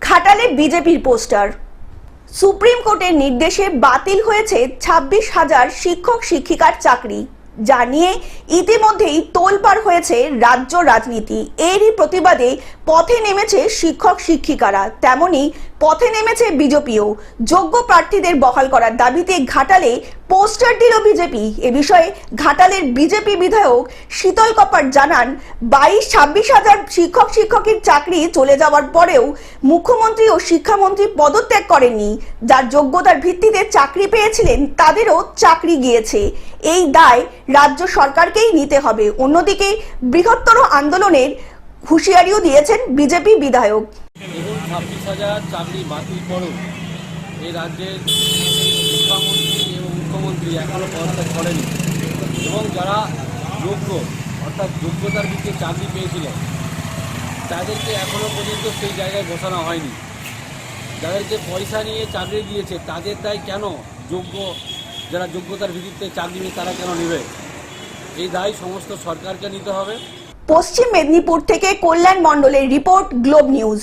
ঘাটালে বিজেপির poster. Supreme কোর্টের নির্দেশে বাতিল হয়েছে ছাব্বিশ হাজার শিক্ষক শিক্ষিকার চাকরি, যা নিয়ে ইতিমধ্যেই তোলপার হয়েছে রাজ্য রাজনীতি। এরই প্রতিবাদে পথে নেমেছে শিক্ষক শিক্ষিকারা তেমনি পথে নেমেছে বিজেপিও। যোগ্য প্রার্থীদের বহাল করার দাবিতে ঘাটালে পোস্টার দিল বিজেপি। এ বিষয়ে ঘাটালের বিজেপি বিধায়ক শীতল কপাট জানান, বাইশ ছাব্বিশ হাজার শিক্ষক শিক্ষকের চাকরি চলে যাওয়ার পরেও মুখ্যমন্ত্রী ও শিক্ষামন্ত্রী পদত্যাগ করেননি। যার যোগ্যতার ভিত্তিতে চাকরি পেয়েছিলেন, তাদেরও চাকরি গিয়েছে। এই দায় রাজ্য সরকারকেই নিতে হবে। অন্যদিকে বৃহত্তর আন্দোলনের হুঁশিয়ারিও দিয়েছেন বিজেপি বিধায়ক। ছাব্বিশ হাজার চাকরি বাতিল করেও এই রাজ্যের শিক্ষামন্ত্রী এবং মুখ্যমন্ত্রী এখনও পদত্যাগ করেনি। এবং যারা যোগ্য, অর্থাৎ যোগ্যতার ভিত্তিতে চাকরি পেয়েছিলেন তাদেরকে এখনও পর্যন্ত সেই জায়গায় বসানো হয়নি। যাদেরকে পয়সা নিয়ে চাকরি দিয়েছে, তাদের দায় কেন যোগ্য, যারা যোগ্যতার ভিত্তিতে চাকরি তারা কেন নেবে? এই দায় সমস্ত সরকারকে নিতে হবে। পশ্চিম মেদিনীপুর থেকে কল্যাণ মণ্ডলের রিপোর্ট, গ্লোব নিউজ।